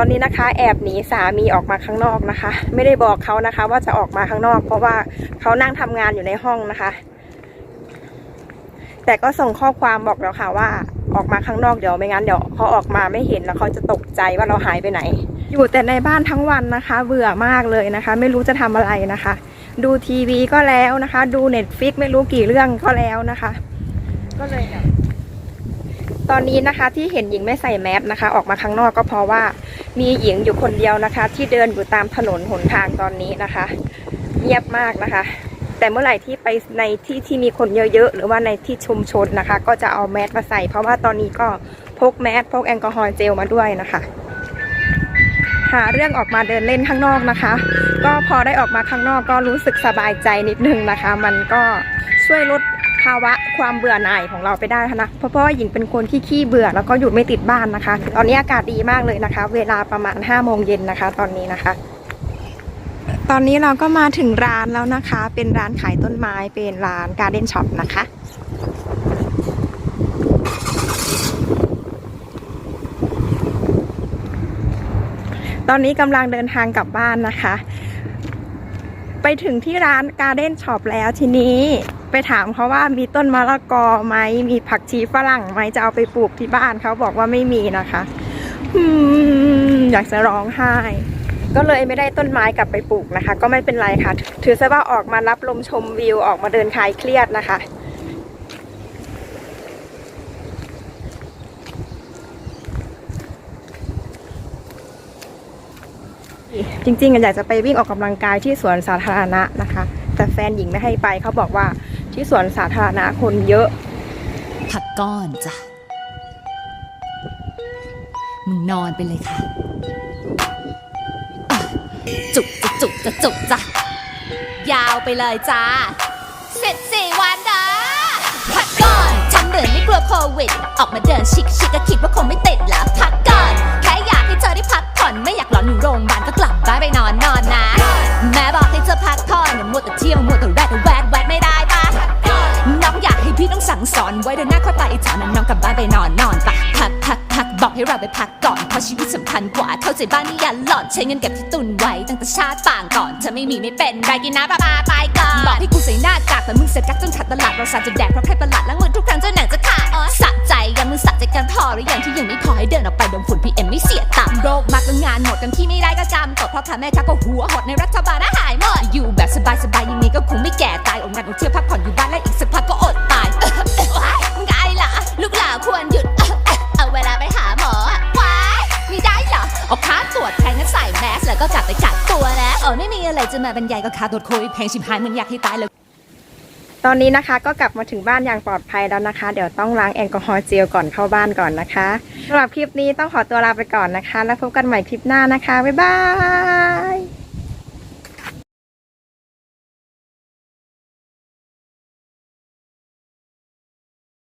ตอนนี้นะคะ แอบหนีสามีออกมาข้างนอกนะคะ ไม่ได้บอกเขานะคะ ว่าจะออกมาข้างนอก เพราะว่าเขานั่งทำงานอยู่ในห้องนะคะ แต่ก็ส่งข้อความบอกแล้วค่ะว่าออกมาข้างนอกเดี๋ยวไม่งั้นเดี๋ยวเขาออกมาไม่เห็นแล้วเขาจะตกใจว่าเราหายไปไหน อยู่แต่ในบ้านทั้งวันนะคะ เบื่อมากเลยนะคะ ไม่รู้จะทำอะไรนะคะ ดูทีวีก็แล้วนะคะ ดูเน็ตฟิกไม่รู้กี่เรื่องก็แล้วนะคะ ก็เลยตอนนี้นะคะที่เห็นหญิงไม่ใส่แมสนะคะ ออกมาข้างนอกก็เพราะว่า มีหญิงอยู่คนเดียวนะคะ ที่เดินอยู่ตามถนนหนทางตอนนี้นะคะ เงียบมากนะคะ แต่เมื่อไหร่ที่ไปในที่ที่มีคนเยอะๆหรือว่าในที่ชุมชนนะคะ ก็จะเอาแมสมาใส่ เพราะว่าตอนนี้ก็พกแมสพกแอลกอฮอล์เจลมาด้วยนะคะหาเรื่องออกมาเดินเล่นข้างนอกนะคะ ก็พอได้ออกมาข้างนอกก็รู้สึกสบายใจนิดนึงนะคะ มันก็ช่วยลด ภาวะความเบื่อหน่ายของเราไปได้นะเพราะเพราะว่าหญิงเป็นคนที่ขี้เบื่อแล้วก็อยู่ไม่ติดบ้านนะคะ ตอนนี้อากาศดีมากเลยนะคะ เวลาประมาณ5้าโมงเย็นนะคะ ตอนนี้นะคะ ตอนนี้เราก็มาถึงร้านแล้วนะคะ เป็นร้านขายต้นไม้เป็นร้านการ์เด้นช็อปนะคะตอนนี้กำลังเดินทางกลับบ้านนะคะ ไปถึงที่ร้านการ์เด้นช็อปแล้วทีนี้ ไปถามเขาว่ามีต้นมะละกอไหมมีผักชีฝรั่งไหมจะเอาไปปลูกที่บ้านเขาบอกว่าไม่มีนะคะอยากจะร้องไห้ ก็เลยไม่ได้ต้นไม้กลับไปปลูกนะคะ ก็ไม่เป็นไรค่ะ ถือซะว่าออกมารับลมชมวิวออกมาเดินคลายเครียดนะคะจริงๆอะอยากจะไปวิ่งออกกำลังกายที่สวนสาธารณะนะคะ แต่แฟนหญิงไม่ให้ไปเขาบอกว่า ที่สวนสาธารณะคนเยอะพักก้อนจ้ะ มึงนอนไปเลยค่ะ จุกจะจุกจะจุกจ้ะ ยาวไปเลยจ้า เสร็จสี่วันเด้อพักก่อนฉันเดินไม่กลัวโควิด ออกมาเดินชิคชิคก็คิดว่าคงไม่ติด อนไว้เดินหน้าเข้าตาอีจานั้นน้องกลับบ้านไปนอนนอนปะพักพักพักบอกให้เราไปพักก่อนเพราะชีวิตสำคัญกว่าเข้าใจบ้านนี่อย่าหลอนใช้เงินเก็บที่ตุนไว้ตั้งแต่ชาติปางก่อนเธอไม่มีไม่เป็นไรกินน้ำปลาปลาไปก่อนบอกให้กูใส่หน้ากากแต่มึงเสร็จกักจนขาดตลาดเราสาจะแดกเพราะใครประหลาดล้างมือทุกครั้งจนหนังจะขาดอ๋อสะใจยังมึงสะใจกันพอหรือยังที่ยังไม่พอให้เดินออกไปดมฝุ่นพีเอ็มไม่เสียตังโรคมักงานหมดกันที่ไม่ได้ก็จำกดเพราะค่ะแม่ค้าก็หัวหดในรัฐบาลอาหายหมดอยู่แบบสบายสบายๆย่างนี้ก็คงไม่แก่ตายอดงานอดเที่ยวพักผ่อนอยู่ ดแทงนั้นใส่แมสแล้วก็กลับไปจัดตัวนะเออไม่มีอะไรจะมาบรรยายก็คาตรวจโควิดแพงชิบหายมึงอยากให้ตายเลยตอนนี้นะคะก็กลับมาถึงบ้านอย่างปลอดภัยแล้วนะคะ เดี๋ยวต้องล้างแอลกอฮอล์เจลก่อนเข้าบ้านก่อนนะคะสำหรับคลิปนี้ต้องขอตัวลาไปก่อนนะคะ แล้วพบกันใหม่คลิปหน้านะคะบ๊ายบาย